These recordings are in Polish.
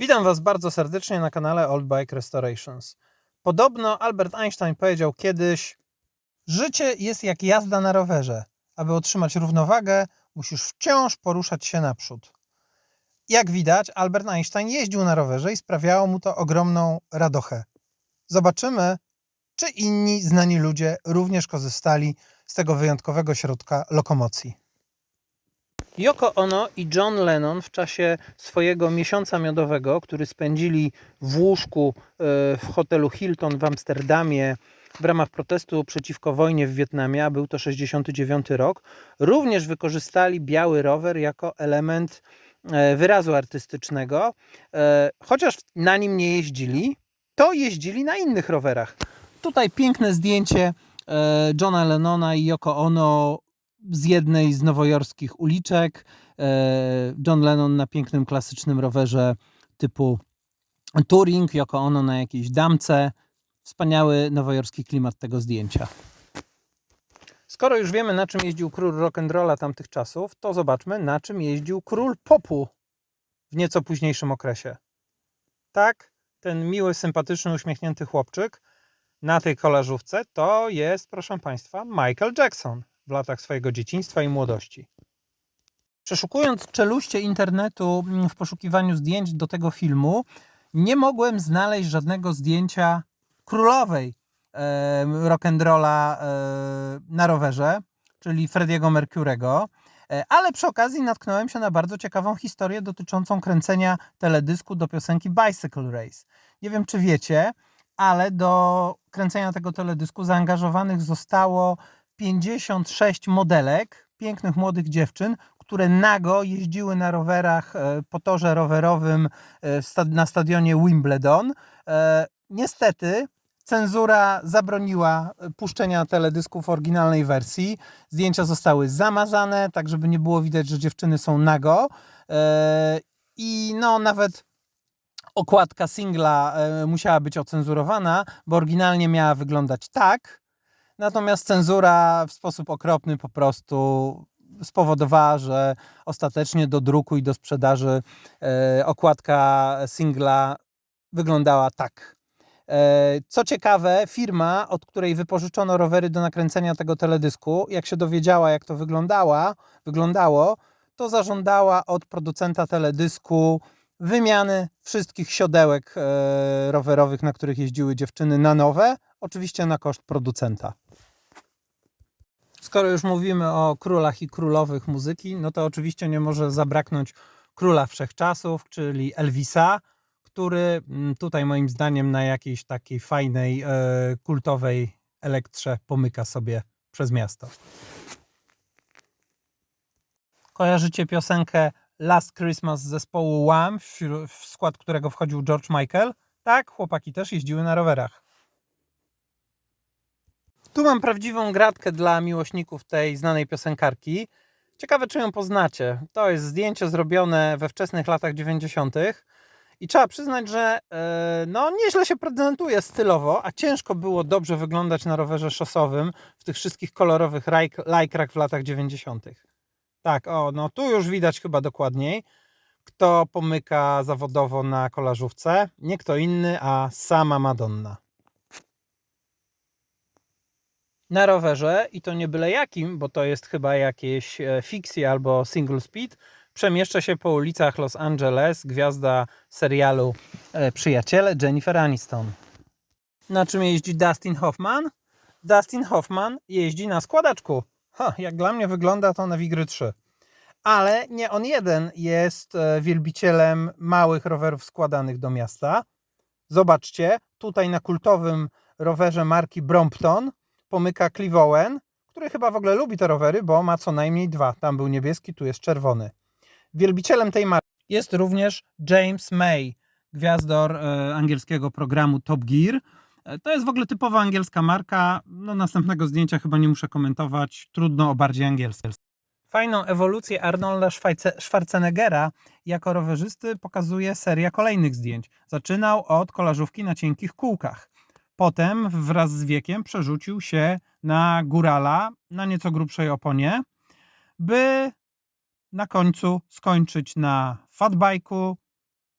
Witam Was bardzo serdecznie na kanale Old Bike Restorations. Podobno Albert Einstein powiedział kiedyś: Życie jest jak jazda na rowerze. Aby otrzymać równowagę, musisz wciąż poruszać się naprzód. Jak widać, Albert Einstein jeździł na rowerze i sprawiało mu to ogromną radochę. Zobaczymy, czy inni znani ludzie również korzystali z tego wyjątkowego środka lokomocji. Yoko Ono i John Lennon w czasie swojego miesiąca miodowego, który spędzili w łóżku e, w hotelu Hilton w Amsterdamie w ramach protestu przeciwko wojnie w Wietnamie, a był to 69 rok, również wykorzystali biały rower jako element e, wyrazu artystycznego. E, Chociaż na nim nie jeździli, to jeździli na innych rowerach. Tutaj piękne zdjęcie Johna Lennona i Yoko Ono z jednej z nowojorskich uliczek. E, John Lennon na pięknym klasycznym rowerze typu Touring, Yoko Ono na jakiejś damce. Wspaniały nowojorski klimat tego zdjęcia. Skoro już wiemy, na czym jeździł król rock'n'rolla tamtych czasów, to zobaczmy, na czym jeździł król popu w nieco późniejszym okresie. Tak, ten miły, sympatyczny, uśmiechnięty chłopczyk na tej kolażówce to jest, proszę Państwa, Michael Jackson w latach swojego dzieciństwa i młodości. Przeszukując czeluście internetu w poszukiwaniu zdjęć do tego filmu, nie mogłem znaleźć żadnego zdjęcia królowej e, rock'n'rolla e, na rowerze, czyli Frediego Mercurego. E, Ale przy okazji natknąłem się na bardzo ciekawą historię dotyczącą kręcenia teledysku do piosenki Bicycle Race. Nie wiem, czy wiecie, ale do kręcenia tego teledysku zaangażowanych zostało 56 modelek, pięknych młodych dziewczyn, które nago jeździły na rowerach e, po torze rowerowym e, na stadionie Wimbledon. E, Niestety cenzura zabroniła puszczenia teledysku w oryginalnej wersji. Zdjęcia zostały zamazane, tak żeby nie było widać, że dziewczyny są nago. I no nawet okładka singla musiała być ocenzurowana, bo oryginalnie miała wyglądać tak. Natomiast cenzura w sposób okropny po prostu spowodowała, że ostatecznie do druku i do sprzedaży e, okładka singla wyglądała tak. E, Co ciekawe, firma, od której wypożyczono rowery do nakręcenia tego teledysku, jak się dowiedziała, jak to wyglądała, wyglądało, to zażądała od producenta teledysku wymiany wszystkich siodełek e, rowerowych, na których jeździły dziewczyny, na nowe, oczywiście na koszt producenta. Skoro już mówimy o królach i królowych muzyki, no to oczywiście nie może zabraknąć króla wszechczasów, czyli Elvisa, który mm, tutaj moim zdaniem na jakiejś takiej fajnej, e, kultowej elektrze pomyka sobie przez miasto. Kojarzycie piosenkę Last Christmas z zespołu Wham, w skład którego wchodził George Michael? Tak, chłopaki też jeździły na rowerach. Tu mam prawdziwą gratkę dla miłośników tej znanej piosenkarki. Ciekawe, czy ją poznacie. To jest zdjęcie zrobione we wczesnych latach 90. I trzeba przyznać, że e, no, nieźle się prezentuje stylowo, a ciężko było dobrze wyglądać na rowerze szosowym w tych wszystkich kolorowych lajkrach w latach 90. Tak, o, no tu już widać chyba dokładniej, kto pomyka zawodowo na kolażówce. Nie kto inny, a sama Madonna. Na rowerze, i to nie byle jakim, bo to jest chyba jakieś e, fixie albo single speed, przemieszcza się po ulicach Los Angeles gwiazda serialu e, Przyjaciele Jennifer Aniston. Na czym jeździ Dustin Hoffman? Dustin Hoffman jeździ na składaczku. Ha, jak dla mnie wygląda to na Wigry 3. Ale nie on jeden jest e, wielbicielem małych rowerów składanych do miasta. Zobaczcie, tutaj na kultowym rowerze marki Brompton pomyka Clive który chyba w ogóle lubi te rowery, bo ma co najmniej dwa. Tam był niebieski, tu jest czerwony. Wielbicielem tej marki jest również James May, gwiazdor e, angielskiego programu Top Gear. E, To jest w ogóle typowa angielska marka. No, następnego zdjęcia chyba nie muszę komentować. Trudno o bardziej angielskie. Fajną ewolucję Arnolda Schwarzeneggera jako rowerzysty pokazuje seria kolejnych zdjęć. Zaczynał od kolażówki na cienkich kółkach. Potem wraz z wiekiem przerzucił się na górala na nieco grubszej oponie, by na końcu skończyć na fatbike'u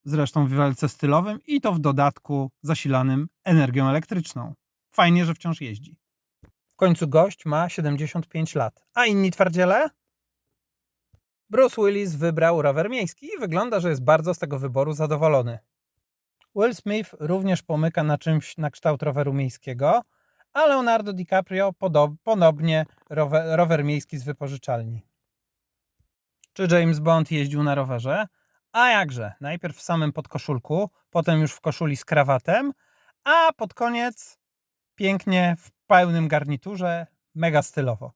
zresztą w wielce stylowym i to w dodatku zasilanym energią elektryczną. Fajnie, że wciąż jeździ. W końcu gość ma 75 lat. A inni twardziele? Bruce Willis wybrał rower miejski i wygląda, że jest bardzo z tego wyboru zadowolony. Will Smith również pomyka na czymś na kształt roweru miejskiego, a Leonardo DiCaprio ponownie rower, rower miejski z wypożyczalni. Czy James Bond jeździł na rowerze? A jakże, najpierw w samym podkoszulku, potem już w koszuli z krawatem, a pod koniec pięknie w pełnym garniturze, mega stylowo.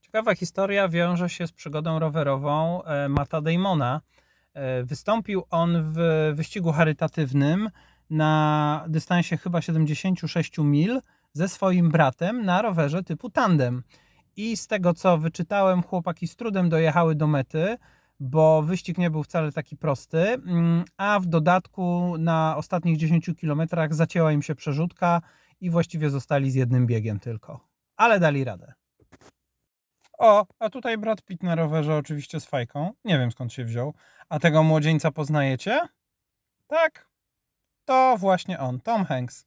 Ciekawa historia wiąże się z przygodą rowerową e, Mata Damona. E, Wystąpił on w wyścigu charytatywnym na dystansie chyba 76 mil ze swoim bratem na rowerze typu tandem. I z tego co wyczytałem, chłopaki z trudem dojechały do mety, bo wyścig nie był wcale taki prosty, mm, a w dodatku na ostatnich 10 kilometrach zacięła im się przerzutka i właściwie zostali z jednym biegiem tylko. Ale dali radę. O, a tutaj Brad Pitt na rowerze oczywiście z fajką. Nie wiem skąd się wziął. A tego młodzieńca poznajecie? Tak. To właśnie on, Tom Hanks.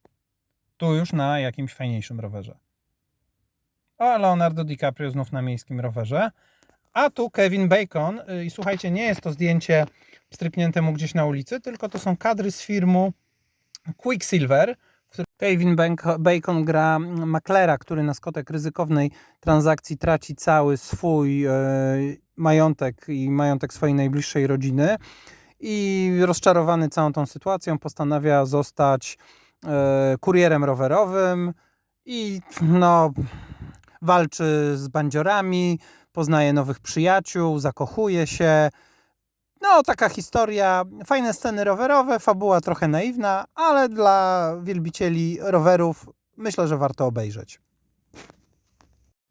Tu już na jakimś fajniejszym rowerze. O, Leonardo DiCaprio znów na miejskim rowerze. A tu Kevin Bacon. Y, I słuchajcie, nie jest to zdjęcie stryknięte mu gdzieś na ulicy, tylko to są kadry z filmu Quicksilver, Kevin Bacon gra maklera, który na skutek ryzykownej transakcji traci cały swój e, majątek i majątek swojej najbliższej rodziny. I rozczarowany całą tą sytuacją postanawia zostać e, kurierem rowerowym i no, walczy z bandziorami, poznaje nowych przyjaciół, zakochuje się. No, taka historia, fajne sceny rowerowe, fabuła trochę naiwna, ale dla wielbicieli rowerów myślę, że warto obejrzeć.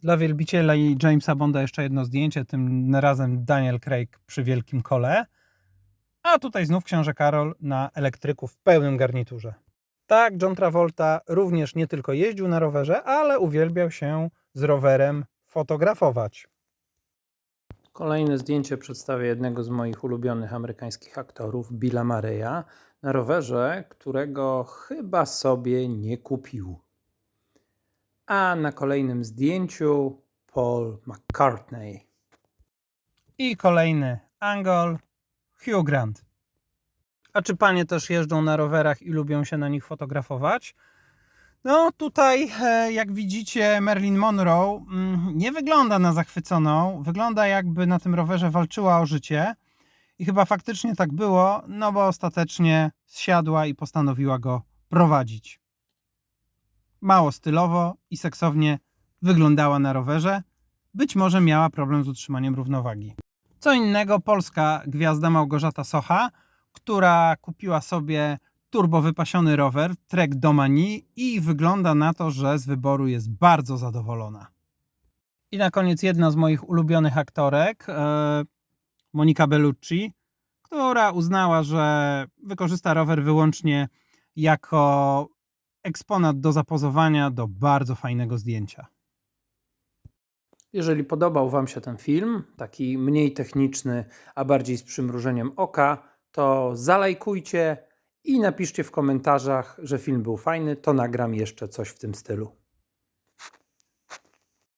Dla wielbicieli Jamesa Bonda jeszcze jedno zdjęcie, tym razem Daniel Craig przy wielkim kole. A tutaj znów książę Karol na elektryku w pełnym garniturze. Tak, John Travolta również nie tylko jeździł na rowerze, ale uwielbiał się z rowerem fotografować. Kolejne zdjęcie przedstawia jednego z moich ulubionych amerykańskich aktorów, Billa Mareya, na rowerze, którego chyba sobie nie kupił. A na kolejnym zdjęciu Paul McCartney. I kolejny Angol, Hugh Grant. A czy panie też jeżdżą na rowerach i lubią się na nich fotografować? No tutaj, e, jak widzicie, Marilyn Monroe mm, nie wygląda na zachwyconą. Wygląda jakby na tym rowerze walczyła o życie. I chyba faktycznie tak było, no bo ostatecznie zsiadła i postanowiła go prowadzić. Mało stylowo i seksownie wyglądała na rowerze. Być może miała problem z utrzymaniem równowagi. Co innego polska gwiazda Małgorzata Socha, która kupiła sobie turbo wypasiony rower Trek Domani i wygląda na to, że z wyboru jest bardzo zadowolona. I na koniec jedna z moich ulubionych aktorek, e, Monika Bellucci, która uznała, że wykorzysta rower wyłącznie jako eksponat do zapozowania do bardzo fajnego zdjęcia. Jeżeli podobał Wam się ten film, taki mniej techniczny, a bardziej z przymrużeniem oka, to zalajkujcie i napiszcie w komentarzach, że film był fajny, to nagram jeszcze coś w tym stylu.